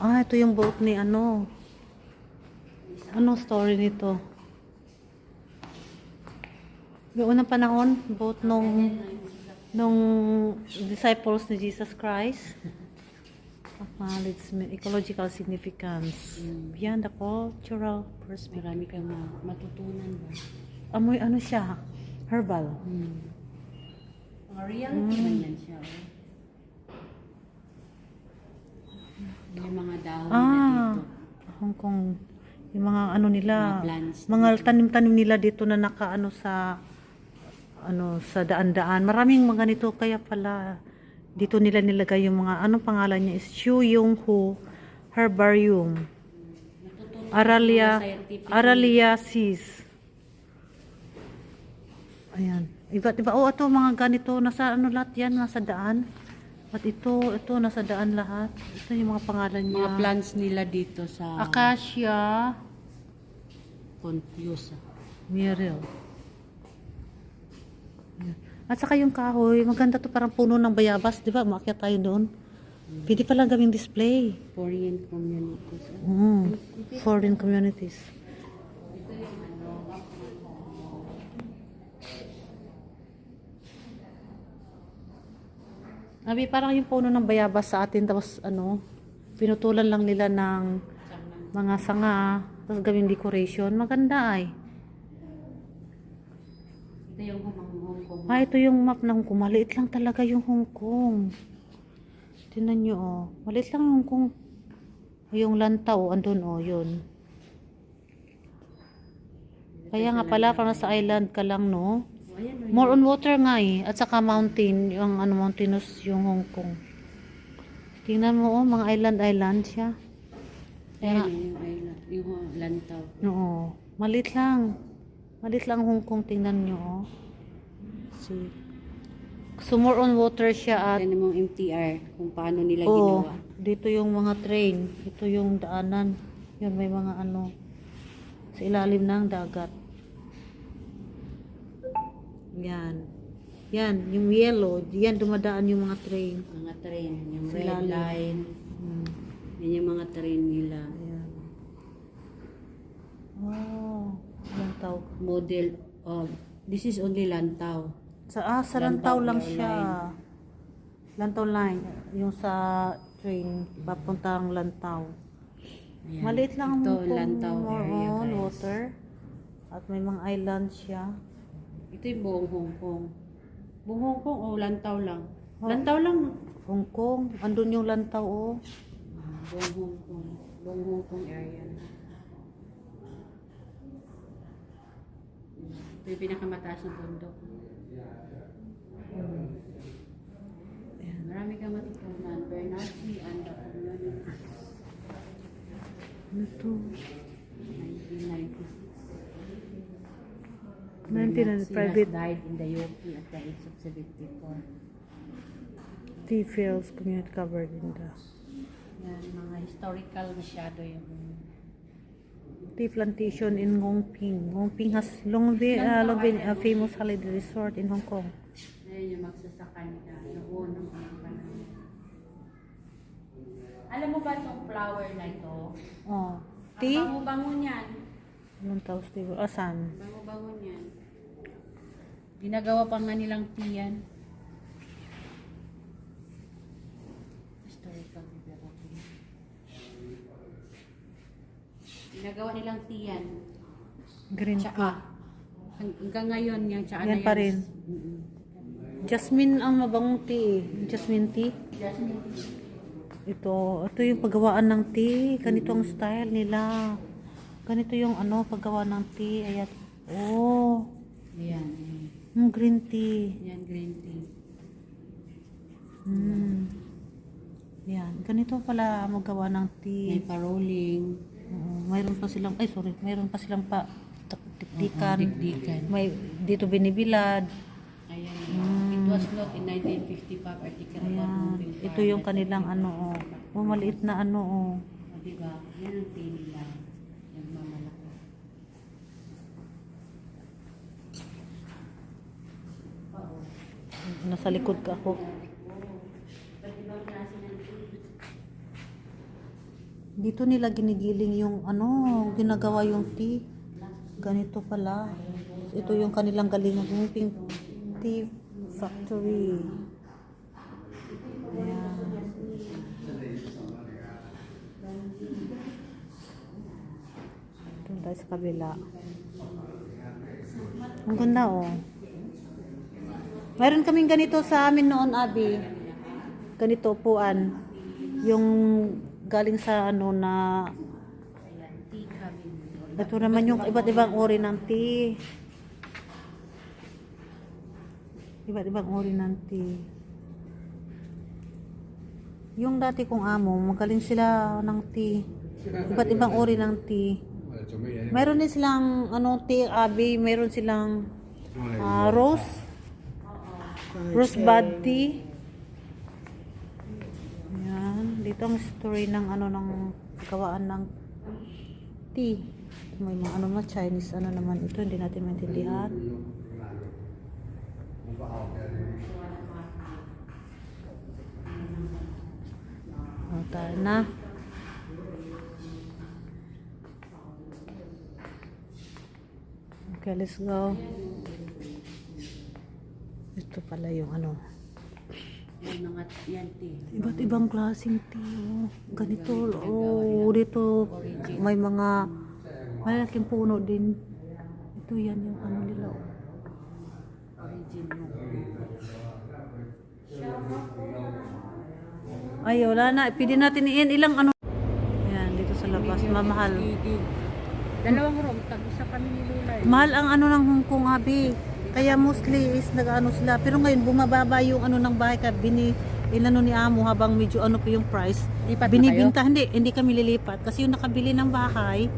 Ah, ito yung boat ni ano. Anong story nito? Yung unang panahon, boat nung nung disciples ni Jesus Christ. Acknowledge ecological significance beyond the cultural perspective. Marami kang ma- matutunan ba? Amoy ano siya? Herbal. Mga reality man yan siya. Oh. Yung mga dahon na Ah, dito. Hong Kong. Yung mga ano nila, Mga tanim-tanim nila dito na nakaano sa ano sa daan-daan. Maraming mga ganito kaya pala dito nila nilagay yung mga anong pangalan niya is Xu Yung Hu Herbarium. Aralia scientific Araliaceae. Ayan. Iba't iba. Oh, ito mga ganito. Nasa ano lahat yan? Nasa daan. At ito, ito, nasa daan lahat. Ito yung mga pangalan niya. mga plants nila dito sa Acacia Confuse. Muriel. At saka yung kahoy, maganda to parang puno ng bayabas, di ba? Umakyat tayo doon. Pwede pala gawing display. Korean communities. Mm. Foreign communities. Abi, parang yung puno ng bayabas sa atin, tapos ano, pinutulan lang nila ng mga sanga, tapos gawing decoration. Maganda ay. Ito yung Hong Kong. Ah, ito yung map ng Hong Kong. Maliit lang talaga yung Hong Kong. Tingnan nyo, oh. Maliit lang yung Hong Kong. Yung lantaw, andun, oh, yun. Kaya nga pala, parang sa island ka lang, no? Oh, oh, More on water nga eh. At saka mountain, yung ano, mountainous yung Hong Kong. Tingnan mo, oh, mga island-island siya. Ayan, yung island. Yung oh, lantaw. Oo. Maliit lang. Maliit lang Hong Kong, tingnan nyo, oh. See. So, more on water siya at mo yung MTR, kung paano nila Oo, ginawa. dito yung mga train. Ito yung daanan. Yun, may mga ano, sa ilalim ng dagat. Yan. Yan, yung yellow, yan dumadaan yung mga train. Mga train, yung Sa red ilalim. line. Hmm. Yan yung mga train nila. Ayan. Oh, lantaw. Model of, this is only lantaw. Sa, ah, sa Lantaw, lantaw lang siya. Lantaw line. Yung sa train, papuntang lantaw. Ayan. Maliit lang Ito, lantaw area, guys. water. At may mga island siya. Ito yung buong Hong Kong. Buong Hong Kong, o lantaw lang. Oh. Lantaw lang. Hong Kong, andun yung lantaw oh. Ah, buong Hong Kong. Buong Hong Kong area. Ito yung pinakamataas na bundok. Marami kang matutunan. Bernardi and the community. Ano to? 1996. 19 Bernardi private has died in the UP at the age of 74. tea fields community covered in the Yan, mga historical masyado yung tea plantation in Ngongping. Ngongping has long been, uh, long been a famous holiday resort in Hong Kong. Ayun yung magsasaka nila noon ng mga panahon. Alam mo ba itong flower na ito? Oh, Ang tea? bango-bango niyan. Anong tawag stable? Asan? Bango-bango niyan. Ginagawa pa nga nilang tea yan. Historical development. Ginagawa nilang tea yan. Green Tsaka. Hanggang ngayon yung tsaka Yan na pa rin. Jasmine ang mabangong tea. Jasmine tea. Jasmine tea. Ito, ito yung paggawaan ng tea. Ganito ang style nila. Ganito yung ano, paggawa ng tea. Ayan. Oh, Ayan. Yung green tea. Yan, green tea. Hmm. Yan. Ganito pala magawa ng May tea. paroling. Oo, mayroon pa silang, ay sorry, mayroon pa silang pa tak- tiktikan. Dikdikan. May dito binibilad. Ayan. Mm. It was not in 1955 article Ayan. Ito yung kanilang ano, oh. Oh, maliit na ano, oh. O, diba? Yan ang tea nila. Yung mamalaki. Nasa likod ka ako. Dito nila ginigiling yung ano, ginagawa yung tea. Ganito pala. Ito yung kanilang galingan, yung tea factory. Ayan. Doon sa kabila. Ang ganda oh. Mayroon kaming ganito sa amin noon, Abi. Ganito upuan. Yung galing sa ano na ito naman yung iba't ibang uri ng tea. Iba't ibang uri ng tea. Yung dati kong amo, magaling sila ng tea. Iba't ibang uri ng tea. Meron din silang ano tea abi, meron silang ah, rose. Rose bud tea. Yan, dito ang story ng ano ng gawaan ng tea. May mga ano na Chinese ano naman ito, hindi natin maintindihan. O, tayo na. Okay, let's go. Ito pala yung ano. Yan mga yan tea. Iba't ibang klaseng tea. Oh. Ganito. Oh, dito may mga malalaking puno din. Ito yan yung ano nila. oh. Origin. Ay, wala na. Pwede natin iin ilang ano. Ayan, dito sa labas. Mamahal. Dalawang room, tag-isa kami ni Lulay. Mahal ang ano ng Hong Kong, Abi. Kaya mostly is nag-ano sila. Pero ngayon, bumababa yung ano ng bahay ka. Bini, inano ni Amo habang medyo ano pa yung price. Lipat Binibinta, hindi, hindi kami lilipat. Kasi yung nakabili ng bahay,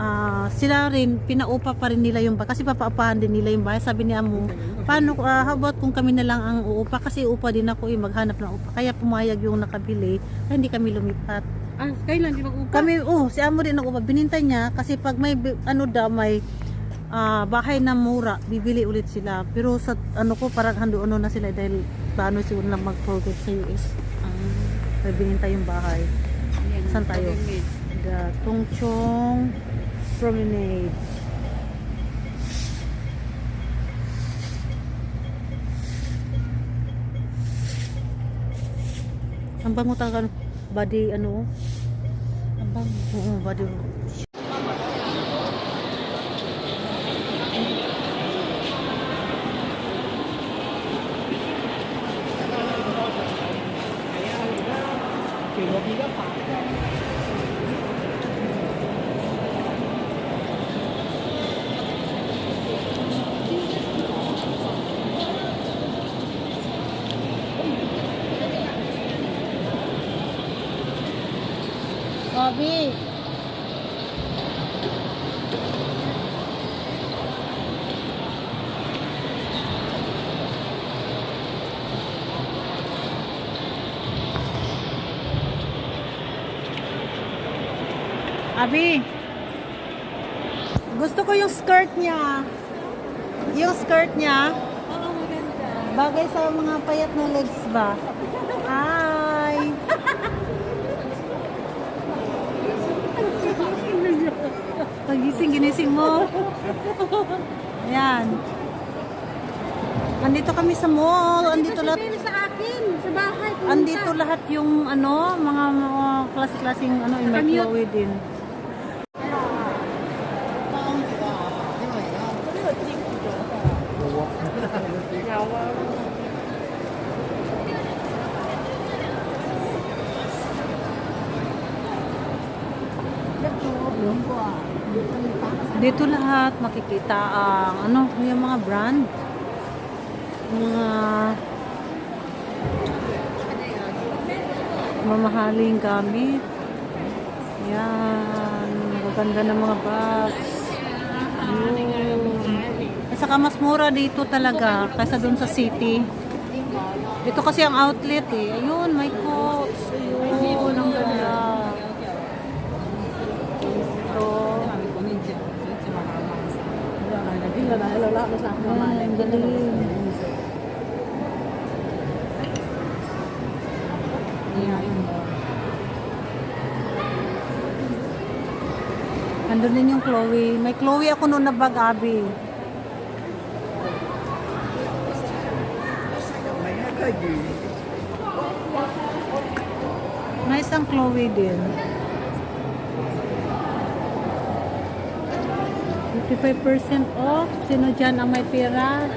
ah, sila rin, pinaupa pa rin nila yung bahay. Kasi papaupahan din nila yung bahay. Sabi ni Amo, paano, ah, how about kung kami na lang ang uupa? Kasi upa din ako, eh, maghanap ng upa. Kaya pumayag yung nakabili, kaya hindi kami lumipat. Ah, kailan di mag-upa? Kami, oh, si Amo rin nag-upa. Binintay niya kasi pag may, ano daw, may ah, bahay na mura, bibili ulit sila. Pero sa, ano ko, parang hando ano na sila dahil paano siguro na mag-forget sa US. Kaya binintay yung bahay. Ayan, Saan tayo? The Tungchong Promenade. Ang bango talaga, body, ano, Ang bango. oo, body, Bobby! Abi! Gusto ko yung skirt niya. Yung skirt niya. Oo, maganda. Bagay sa mga payat na legs ba? Pagising, ginising mo. Ayan. Andito kami sa mall. Andito lahat. Sa akin, sa bahay. pumunta. Andito lahat yung ano, mga mga klase-klaseng ano, in my. Chloe din. Dito lahat makikita ang ano, yung mga brand. Mga mamahaling gamit. Yan. Maganda ng mga bags. Yun. At saka mas mura dito talaga kaysa doon sa city. Dito kasi ang outlet eh. Ayun, may coats. Ayun, ang ganda. Ito. Ayan, ang galing. Andun din yung Chloe. May Chloe ako noon na bag, Abby. May isang Chloe din. 55% off. Sino dyan ang may pera?